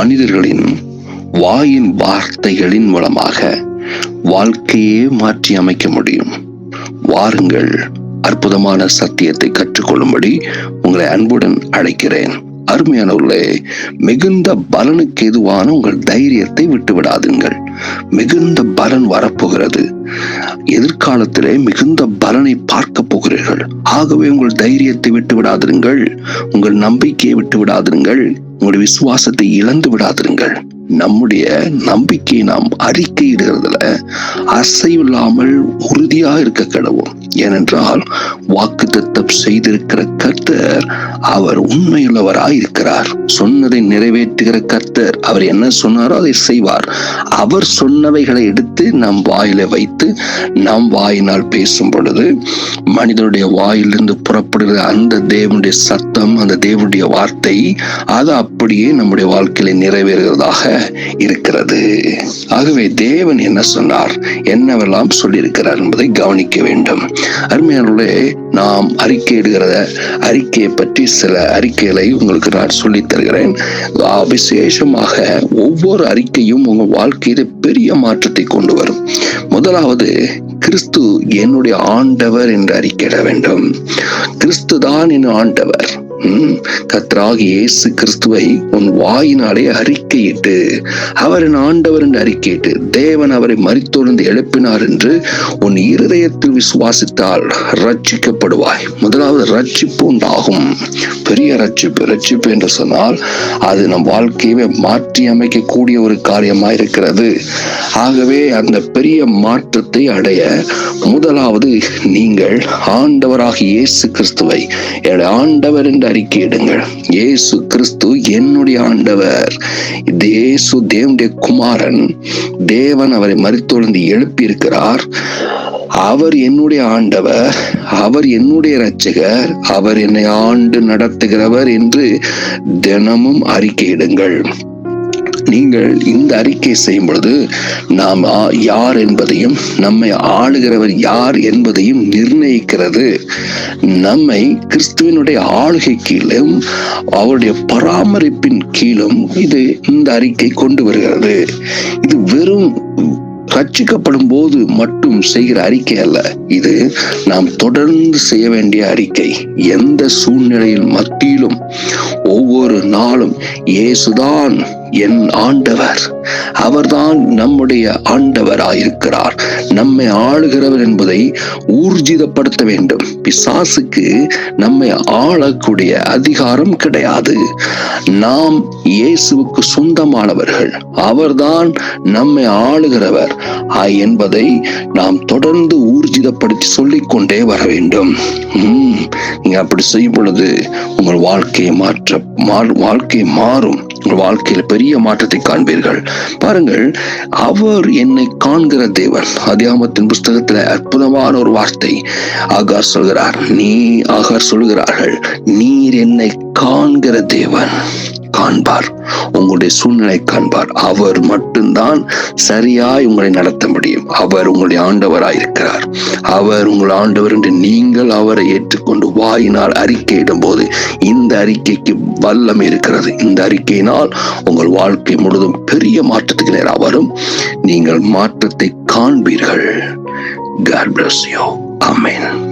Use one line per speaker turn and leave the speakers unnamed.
மனிதர்களின் வாயின் வார்த்தைகளின் மூலமாக வாழ்க்கையே மாற்றி அமைக்க முடியும். வாருங்கள் அற்புதமான சத்தியத்தை கற்றுக்கொள்ளும்படி உங்களை அன்புடன் அழைக்கிறேன். அருமையானவர்களே மிகுந்த பலனுக்கு எதுவான உங்கள் தைரியத்தை விட்டு விடாதுங்கள் மிகுந்த பலன் வரப்போகிறது. எதிர்காலத்திலே மிகுந்த பலனை பார்க்க போகிறீர்கள். ஆகவே உங்கள் தைரியத்தை விட்டு விடாதிருங்கள். உங்கள் நம்பிக்கையை விட்டு விடாதிருங்கள். உங்களுடைய விசுவாசத்தை இழந்து விடாதிருங்கள் நம்முடைய நம்பிக்கையை நாம் அறிக்கையிடுகிறதுல அசைவில்லாமல் உறுதியா இருக்க கடவும் ஏனென்றால் வாக்கு தத்தம் செய்திருக்கிற கர்த்தர் அவர் உண்மையுள்ளவராய் இருக்கிறார். சொன்னதை நிறைவேற்றுகிற கர்த்தர் அவர் என்ன சொன்னாரோ அதை செய்வார். அவர் சொன்னவைகளை எடுத்து நம் வாயில வைத்து நம் வாயினால் பேசும் பொழுது மனிதனுடைய வாயிலிருந்து புறப்படுகிற அந்த தேவனுடைய சத்தம் அந்த தேவனுடைய வார்த்தை அது அப்படியே நம்முடைய வாழ்க்கையில நிறைவேறுகிறதாக இருக்கிறது. ஆகவே தேவன் என்ன சொன்னார்? என்னவெல்லாம் சொல்லியிருக்கிறார் என்பதை கவனிக்க வேண்டும். அருமையானே நாம் அறிக்கையிடுகிற அறிக்கையை பற்றி சில அறிக்கைகளை உங்களுக்கு நான் சொல்லித் தருகிறேன். விசேஷமாக ஒவ்வொரு அறிக்கையும் உங்கள் வாழ்க்கையில பெரிய மாற்றத்தை கொண்டு வரும். முதலாவது கிறிஸ்து என்னுடைய ஆண்டவர் என்று அறிக்கையிட வேண்டும். கிறிஸ்து தான் என் ஆண்டவர். கத்ராகி இயேசு கிறிஸ்துவை உன் வாயினாலே அறிக்கையிட்டு அவர் ஆண்டவர் என்று அறிக்கையிட்டு தேவன் அவரை மறித்தொழுந்து எழுப்பினார் என்று உன் இருதயத்தில் விசுவாசித்தால் ரட்சிக்கப்படுவாய் முதலாவது ரட்சிப்பு உண்டாகும். பெரிய ரட்சிப்பு ரட்சிப்பு என்று சொன்னால் அது நம் வாழ்க்கையவே மாற்றி அமைக்கக்கூடிய ஒரு காரியமாக இருக்கிறது ஆகவே அந்த பெரிய மாற்றத்தை அடைய முதலாவது நீங்கள் ஆண்டவராக இயேசு கிறிஸ்துவை என்னுடைய ஆண்டவர் என்று அறிக்கையிடுங்கள் இயேசு கிறிஸ்து என்னுடைய ஆண்டவர். இயேசு தேவனுடைய குமாரன். தேவன் அவரை மறுத்தொழுந்து எழுப்பியிருக்கிறார். அவர் என்னுடைய ஆண்டவர். அவர் என்னுடைய இரட்சகர். அவர் என்னை ஆண்டு நடத்துகிறவர் என்று தினமும் அறிக்கையிடுங்கள். நீங்கள் இந்த அறிக்கை செய்யும் பொழுது நாம் யார் என்பதையும் நம்மை ஆளுகிறவர் யார் என்பதையும் நிர்ணயிக்கிறது. நம்மை கிறிஸ்துவனுடைய ஆளுகை கீழும் அவருடைய பராமரிப்பின் கீழும் இது இந்த அறிக்கை கொண்டு வருகிறது. இது வெறும் ரட்சிக்கப்படும் போது மட்டும் செய்கிற அறிக்கை அல்ல. இது நாம் தொடர்ந்து செய்ய வேண்டிய அறிக்கை. எந்த சூழ்நிலையில் மத்தியிலும் ஒவ்வொரு நாளும் இயேசுதான் என் ஆண்டவர். அவர்தான் நம்முடைய ஆண்டவராயிருக்கிறார். நம்மை ஆளுகிறவர் என்பதை ஊர்ஜிதப்படுத்த வேண்டும். பிசாசுக்கு நம்மை ஆளக்கூடிய அதிகாரம் கிடையாது. நாம் இயேசுவுக்கு சொந்தமானவர்கள். அவர்தான் நம்மை ஆளுகிறவர். என்பதை நாம் தொடர்ந்து ஊர்ஜிதப்படுத்தி சொல்லிக் கொண்டே வர வேண்டும். உம், நீங்க அப்படி செய்யும் பொழுது உங்கள் வாழ்க்கையை மாற்ற வாழ்க்கை மாறும். வாழ்க்கையில் பெரிய மாற்றத்தை காண்பீர்கள். பாருங்கள் அவர் என்னை காண்கிற தேவன். அதியாமத்தின் புஸ்தகத்தில் அற்புதமான ஒரு வார்த்தை ஆகார் சொல்கிறார். நீ ஆகார் சொல்கிறார்கள் நீர் என்னை காண்கிற தேவன். காண்பார். உங்களுடைய சூழ்நிலை காண்பார். அவர் மட்டும்தான் சரியாய் உங்களை நடத்த முடியும். அவர் உங்களுடைய ஆண்டவராய் இருக்கிறார். அவர் உங்கள் ஆண்டவர் என்று நீங்கள் அவரை ஏற்றுக்கொண்டு வாயினால் அறிக்கையிடும் போது இந்த அறிக்கைக்கு வல்லம் இருக்கிறது. இந்த அறிக்கையினால் உங்கள் வாழ்க்கை முழுதும் பெரிய மாற்றத்துக்கு நேராக வரும். நீங்கள் மாற்றத்தை காண்பீர்கள். God bless you. Amen.